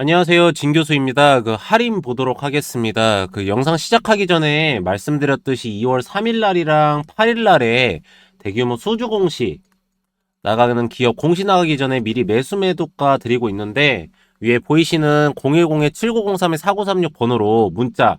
안녕하세요. 진 교수입니다. 그 할인 보도록 하겠습니다. 그 영상 시작하기 전에 말씀드렸듯이 2월 3일 날이랑 8일 날에 대규모 수주 공시 나가는 기업 공시 나가기 전에 미리 매수 매도가 드리고 있는데 위에 보이시는 010-7903-4936 번호로 문자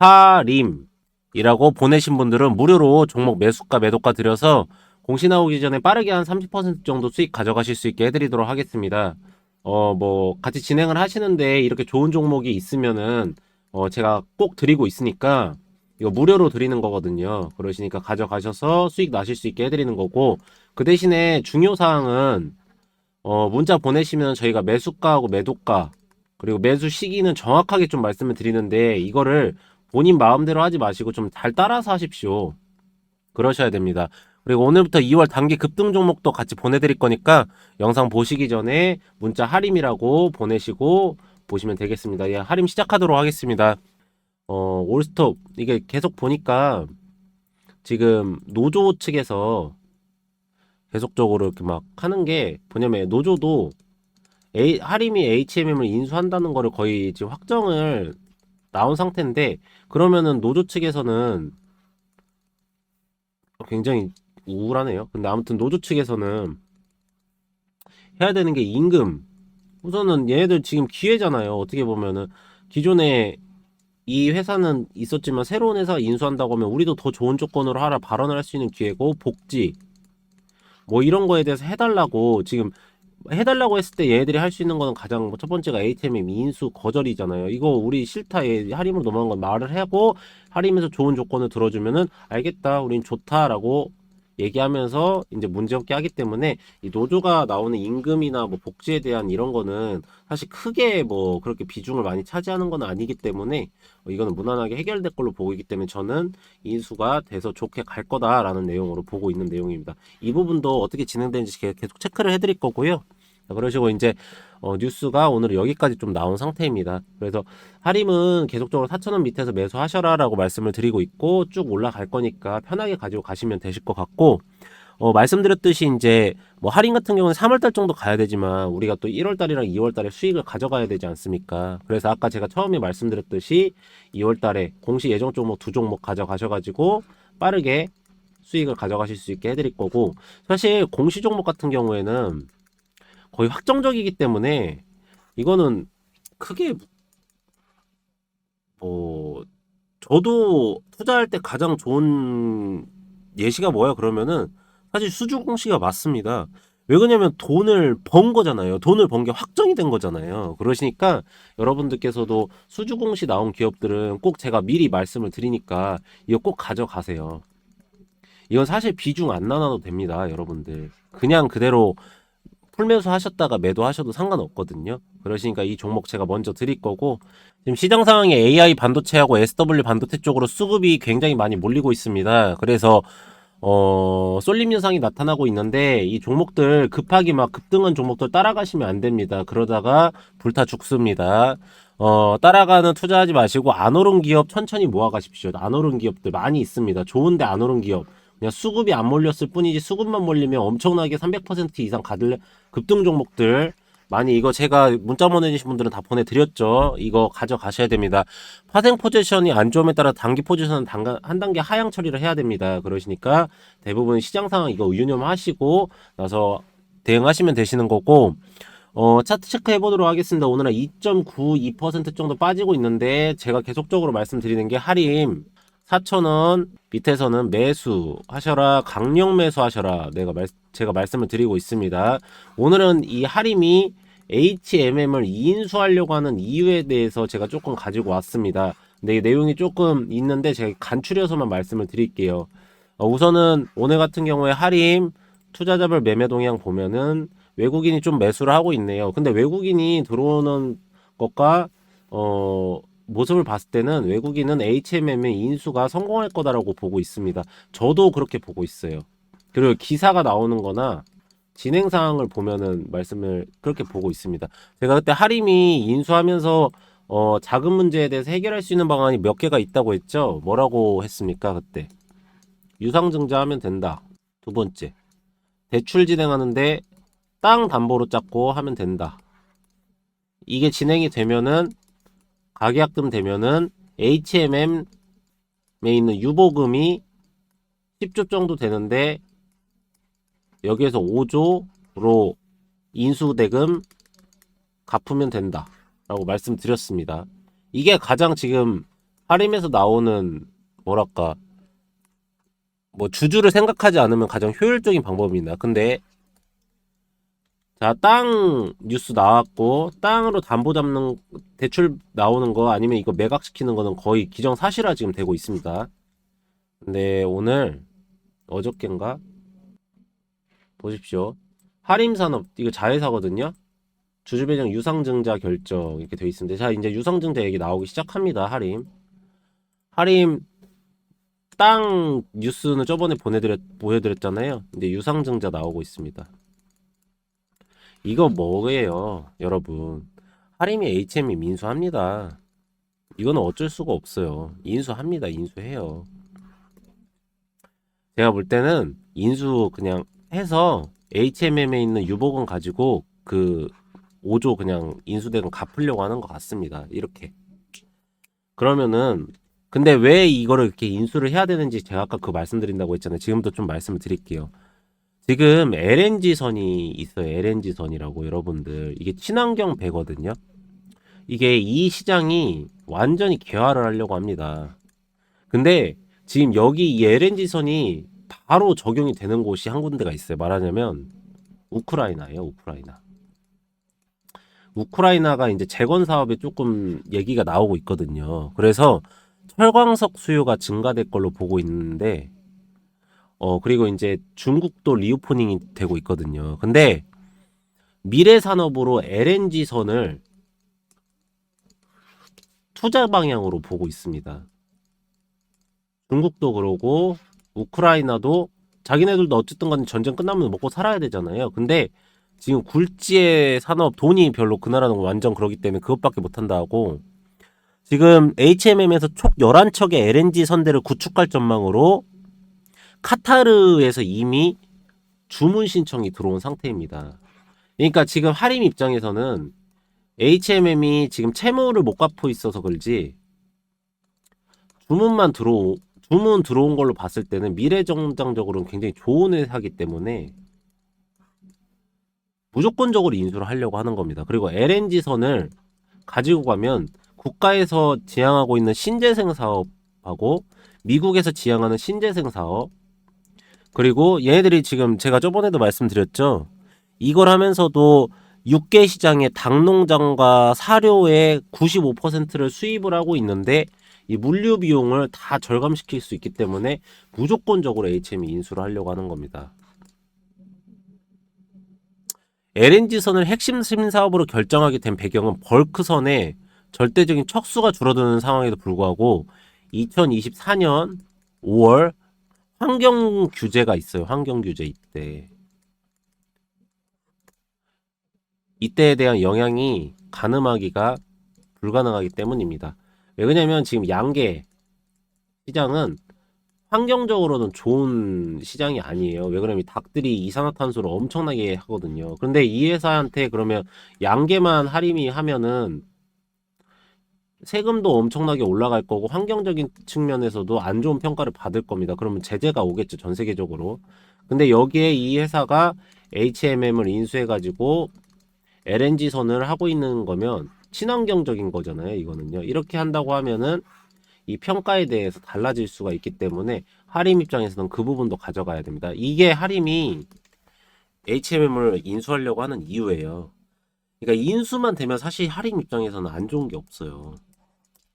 하림이라고 보내신 분들은 무료로 종목 매수가 매도가 드려서 공시 나오기 전에 빠르게 한 30% 정도 수익 가져가실 수 있게 해드리도록 하겠습니다. 어, 뭐, 같이 진행을 하시는데 이렇게 좋은 종목이 있으면은, 어, 제가 꼭 드리고 있으니까, 이거 무료로 드리는 거거든요. 그러시니까 가져가셔서 수익 나실 수 있게 해드리는 거고, 그 대신에 중요사항은, 어, 문자 보내시면 저희가 매수가하고 매도가, 그리고 매수 시기는 정확하게 좀 말씀을 드리는데, 이거를 본인 마음대로 하지 마시고 좀 잘 따라서 하십시오. 그러셔야 됩니다. 그리고 오늘부터 2월 단기 급등 종목도 같이 보내드릴 거니까 영상 보시기 전에 문자 할인이라고 보내시고 보시면 되겠습니다. 예, 할인 시작하도록 하겠습니다. 어, 올스톱 이게 계속 보니까 지금 노조 측에서 계속적으로 이렇게 막 하는 게 뭐냐면 노조도 A, 할인이 HMM을 인수한다는 거를 거의 지금 확정을 나온 상태인데 그러면은 노조 측에서는 굉장히 우울하네요. 근데 아무튼 노조 측에서는 해야 되는 게 임금. 우선은 얘네들 지금 기회잖아요. 어떻게 보면은 기존에 이 회사는 있었지만 새로운 회사 인수한다고 하면 우리도 더 좋은 조건으로 하라 발언을 할 수 있는 기회고 복지 뭐 이런 거에 대해서 해달라고 지금 해달라고 했을 때 얘네들이 할 수 있는 거는 가장 뭐첫 번째가 ATM의 인수 거절이잖아요. 이거 우리 싫다. 얘 할인으로 넘어간 건 말을 하고 할인에서 좋은 조건을 들어주면은 알겠다. 우린 좋다라고 얘기하면서 이제 문제 없게 하기 때문에 이 노조가 나오는 임금이나 뭐 복지에 대한 이런 거는 사실 크게 뭐 그렇게 비중을 많이 차지하는 건 아니기 때문에 어, 이거는 무난하게 해결될 걸로 보고 있기 때문에 저는 인수가 돼서 좋게 갈 거다라는 내용으로 보고 있는 내용입니다. 이 부분도 어떻게 진행되는지 계- 계속 체크를 해드릴 거고요. 자, 그러시고 이제 어, 뉴스가 오늘 여기까지 좀 나온 상태입니다. 그래서 하림은 계속적으로 4,000원 밑에서 매수하셔라라고 말씀을 드리고 있고 쭉 올라갈 거니까 편하게 가지고 가시면 되실 것 같고 어, 말씀드렸듯이 이제 뭐 할인 같은 경우는 3월달 정도 가야 되지만 우리가 또 1월달이랑 2월달에 수익을 가져가야 되지 않습니까? 그래서 아까 제가 처음에 말씀드렸듯이 2월달에 공시 예정 종목 두 종목 가져가셔가지고 빠르게 수익을 가져가실 수 있게 해드릴 거고 사실 공시 종목 같은 경우에는 거의 확정적이기 때문에 이거는 크게 뭐 저도 투자할 때 가장 좋은 예시가 뭐야 그러면은 사실 수주 공시가 맞습니다. 왜 그러냐면 돈을 번 거잖아요. 돈을 번 게 확정이 된 거잖아요. 그러시니까 여러분들께서도 수주 공시 나온 기업들은 꼭 제가 미리 말씀을 드리니까 이거 꼭 가져가세요. 이건 사실 비중 안 나눠도 됩니다, 여러분들. 그냥 그대로 풀매수 하셨다가 매도하셔도 상관없거든요. 그러시니까 이 종목 제가 먼저 드릴 거고 지금 시장 상황에 AI 반도체하고 SW 반도체 쪽으로 수급이 굉장히 많이 몰리고 있습니다. 그래서 어, 쏠림 현상이 나타나고 있는데 이 종목들 급하게 막 급등한 종목들 따라가시면 안 됩니다. 그러다가 불타 죽습니다. 어, 따라가는 투자하지 마시고 안 오른 기업 천천히 모아 가십시오. 안 오른 기업들 많이 있습니다. 좋은데 안 오른 기업. 그냥 수급이 안 몰렸을 뿐이지 수급만 몰리면 엄청나게 300% 이상 가들 급등 종목들 많이 이거 제가 문자 보내주신 분들은 다 보내드렸죠. 이거 가져가셔야 됩니다. 파생 포지션이 안 좋음에 따라 단기 포지션은 단가, 한 단계 하향 처리를 해야 됩니다. 그러시니까 대부분 시장 상황 이거 유념하시고 나서 대응하시면 되시는 거고 어, 차트 체크해 보도록 하겠습니다. 오늘은 2.92% 정도 빠지고 있는데 제가 계속적으로 말씀드리는 게 하림 4천원 밑에서는 매수 하셔라 강력 매수 하셔라 내가 말, 제가 말씀을 드리고 있습니다. 오늘은 이 하림이 HMM을 인수하려고 하는 이유에 대해서 제가 조금 가지고 왔습니다. 근데 내용이 조금 있는데 제가 간추려서만 말씀을 드릴게요. 어, 우선은 오늘 같은 경우에 하림 투자자별 매매 동향 보면은 외국인이 좀 매수를 하고 있네요. 근데 외국인이 들어오는 것과 어 모습을 봤을 때는 외국인은 HMM의 인수가 성공할 거다라고 보고 있습니다. 저도 그렇게 보고 있어요. 그리고 기사가 나오는 거나 진행 사항을 보면은 말씀을 그렇게 보고 있습니다. 제가 그때 하림이 인수하면서 어 자금 문제에 대해서 해결할 수 있는 방안이 몇 개가 있다고 했죠. 뭐라고 했습니까, 그때? 유상증자하면 된다. 두 번째. 대출 진행하는데 땅 담보로 잡고 하면 된다. 이게 진행이 되면은 가계약금 되면은 HMM에 있는 유보금이 10조 정도 되는데 여기에서 5조로 인수대금 갚으면 된다 라고 말씀드렸습니다. 이게 가장 지금 할인에서 나오는 뭐랄까 뭐 주주를 생각하지 않으면 가장 효율적인 방법입니다. 근데 자, 땅 뉴스 나왔고 땅으로 담보 잡는 대출 나오는 거 아니면 이거 매각시키는 거는 거의 기정사실화 지금 되고 있습니다. 근데 오늘 어저께인가 보십시오. 하림산업 이거 자회사거든요. 주주배정 유상증자 결정 이렇게 돼 있습니다. 자 이제 유상증자 얘기 나오기 시작합니다. 하림 하림 땅 뉴스는 저번에 보내드렸 보여드렸잖아요. 근데 유상증자 나오고 있습니다. 이거 뭐예요, 여러분? 하림이 HM이 민수합니다. 이거는 어쩔 수가 없어요. 인수합니다. 인수해요. 제가 볼 때는 인수 그냥 해서 HMM에 있는 유보금 가지고 그 5조 그냥 인수대금 갚으려고 하는 것 같습니다. 이렇게. 그러면은 근데 왜 이거를 이렇게 인수를 해야 되는지 제가 아까 그 말씀드린다고 했잖아요. 지금도 좀 말씀을 드릴게요. 지금 LNG 선이 있어요. LNG 선이라고 여러분들 이게 친환경 배거든요. 이게 이 시장이 완전히 개화를 하려고 합니다. 근데 지금 여기 이 LNG 선이 바로 적용이 되는 곳이 한 군데가 있어요. 말하자면 우크라이나예요. 우크라이나. 우크라이나가 이제 재건 사업에 조금 얘기가 나오고 있거든요. 그래서 철광석 수요가 증가될 걸로 보고 있는데 어 그리고 이제 중국도 리오프닝이 되고 있거든요. 근데 미래 산업으로 LNG 선을 투자 방향으로 보고 있습니다. 중국도 그러고 우크라이나도 자기네들도 어쨌든 간에 전쟁 끝나면 먹고 살아야 되잖아요. 근데 지금 굴지의 산업 돈이 별로 그 나라는 완전 그러기 때문에 그것밖에 못 한다고 지금 HMM에서 촉 11척의 LNG 선대를 구축할 전망으로 카타르에서 이미 주문 신청이 들어온 상태입니다. 그러니까 지금 하림 입장에서는 HMM이 지금 채무를 못 갚고 있어서 그렇지 주문만 들어 주문 들어온 걸로 봤을 때는 미래정당적으로는 굉장히 좋은 회사기 때문에 무조건적으로 인수를 하려고 하는 겁니다. 그리고 LNG선을 가지고 가면 국가에서 지향하고 있는 신재생 사업하고 미국에서 지향하는 신재생 사업 그리고 얘네들이 지금 제가 저번에도 말씀드렸죠. 이걸 하면서도 육개 시장의 닭농장과 사료의 95%를 수입을 하고 있는데 이 물류 비용을 다 절감시킬 수 있기 때문에 무조건적으로 HM이 인수를 하려고 하는 겁니다. LNG선을 핵심 사업으로 결정하게 된 배경은 벌크선의 절대적인 척수가 줄어드는 상황에도 불구하고 2024년 5월 환경 규제가 있어요. 환경 규제 이때. 이때에 대한 영향이 가늠하기가 불가능하기 때문입니다. 왜 그러냐면 지금 양계 시장은 환경적으로는 좋은 시장이 아니에요. 왜 그러냐면 닭들이 이산화탄소를 엄청나게 하거든요. 그런데 이 회사한테 그러면 양계만 할인이 하면은 세금도 엄청나게 올라갈 거고 환경적인 측면에서도 안 좋은 평가를 받을 겁니다. 그러면 제재가 오겠죠. 전 세계적으로. 근데 여기에 이 회사가 HMM을 인수해 가지고 LNG 선을 하고 있는 거면 친환경적인 거잖아요. 이거는요. 이렇게 한다고 하면은 이 평가에 대해서 달라질 수가 있기 때문에 하림 입장에서는 그 부분도 가져가야 됩니다. 이게 하림이 HMM을 인수하려고 하는 이유예요. 그러니까 인수만 되면 사실 하림 입장에서는 안 좋은 게 없어요.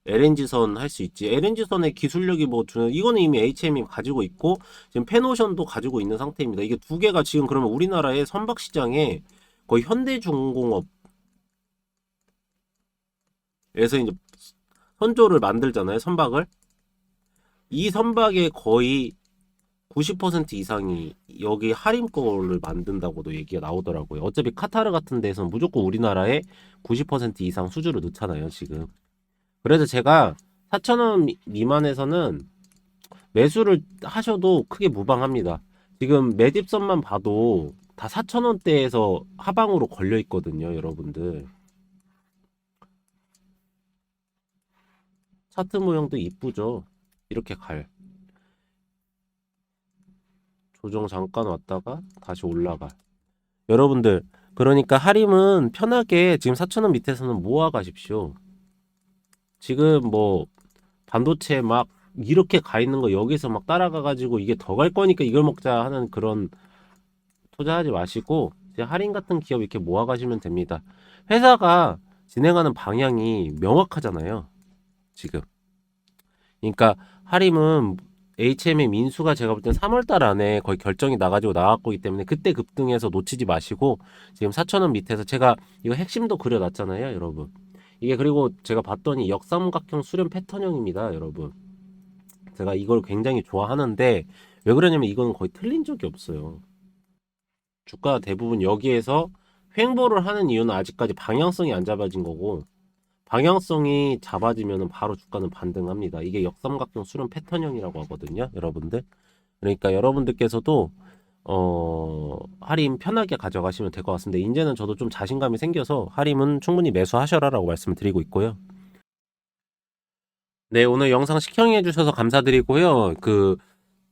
LNG선 할 수 있지. LNG선의 기술력이 뭐 주는 이거는 이미 HM이 가지고 있고 지금 페노션도 가지고 있는 상태입니다. 이게 두 개가 지금 그러면 우리나라의 선박 시장에 거의 현대중공업 에서 이제 선조를 만들잖아요. 선박을. 이 선박의 거의 90% 이상이 여기 할인 거를 만든다고도 얘기가 나오더라고요. 어차피 카타르 같은 데서는 무조건 우리나라에 90% 이상 수주를 넣잖아요, 지금. 그래서 제가 4,000원 미만에서는 매수를 하셔도 크게 무방합니다. 지금 매집선만 봐도 다 4,000원대에서 하방으로 걸려 있거든요, 여러분들. 차트 모형도 이쁘죠? 이렇게 갈. 조정 잠깐 왔다가 다시 올라갈. 여러분들, 그러니까 하림은 편하게 지금 4,000원 밑에서는 모아 가십시오. 지금 뭐 반도체 막 이렇게 가 있는 거 여기서 막 따라가 가지고 이게 더 갈 거니까 이걸 먹자 하는 그런 투자하지 마시고 이제 할인 같은 기업 이렇게 모아 가시면 됩니다. 회사가 진행하는 방향이 명확하잖아요. 지금. 그러니까 하림은 HM의 민수가 제가 볼 땐 3월 달 안에 거의 결정이 나가지고 나왔기 때문에 그때 급등해서 놓치지 마시고 지금 4,000원 밑에서 제가 이거 핵심도 그려놨잖아요, 여러분. 이게 그리고 제가 봤더니 역삼각형 수렴 패턴형입니다, 여러분. 제가 이걸 굉장히 좋아하는데 왜 그러냐면 이거는 거의 틀린 적이 없어요. 주가 대부분 여기에서 횡보를 하는 이유는 아직까지 방향성이 안 잡아진 거고 방향성이 잡아지면 바로 주가는 반등합니다. 이게 역삼각형 수렴 패턴형이라고 하거든요, 여러분들. 그러니까 여러분들께서도 어, 할인 편하게 가져가시면 될 것 같습니다. 이제는 저도 좀 자신감이 생겨서 할인은 충분히 매수하셔라라고 말씀을 드리고 있고요. 네, 오늘 영상 시청해 주셔서 감사드리고요. 그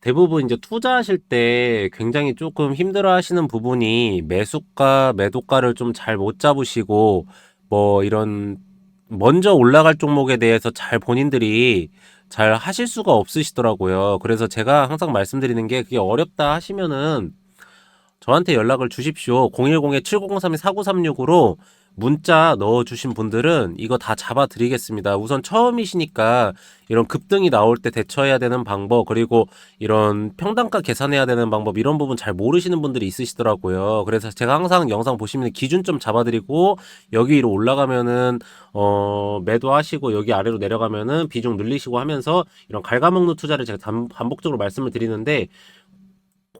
대부분 이제 투자하실 때 굉장히 조금 힘들어 하시는 부분이 매수가, 매도가를 좀 잘 못 잡으시고 뭐 이런 먼저 올라갈 종목에 대해서 잘 본인들이 잘 하실 수가 없으시더라고요. 그래서 제가 항상 말씀드리는 게 그게 어렵다 하시면은 저한테 연락을 주십시오. 010-7903-4936으로 문자 넣어주신 분들은 이거 다 잡아드리겠습니다. 우선 처음이시니까 이런 급등이 나올 때 대처해야 되는 방법, 그리고 이런 평단가 계산해야 되는 방법, 이런 부분 잘 모르시는 분들이 있으시더라고요. 그래서 제가 항상 영상 보시면 기준 좀 잡아드리고, 여기 위로 올라가면은, 어, 매도하시고, 여기 아래로 내려가면은 비중 늘리시고 하면서 이런 갉아먹는 투자를 제가 단- 반복적으로 말씀을 드리는데,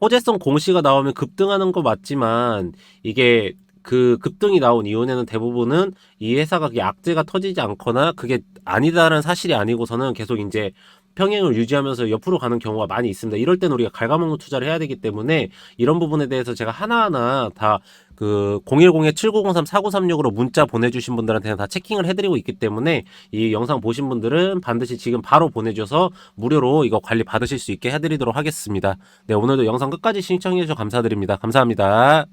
호재성 공시가 나오면 급등하는 거 맞지만 이게 그 급등이 나온 이후에는 대부분은 이 회사가 악재가 터지지 않거나 그게 아니다라는 사실이 아니고서는 계속 이제 평행을 유지하면서 옆으로 가는 경우가 많이 있습니다. 이럴 때는 우리가 갉아먹는 투자를 해야 되기 때문에 이런 부분에 대해서 제가 하나하나 다 그 010-7903-4936으로 문자 보내주신 분들한테는 다 체킹을 해드리고 있기 때문에 이 영상 보신 분들은 반드시 지금 바로 보내줘서 무료로 이거 관리 받으실 수 있게 해드리도록 하겠습니다. 네, 오늘도 영상 끝까지 시청해주셔서 감사드립니다. 감사합니다.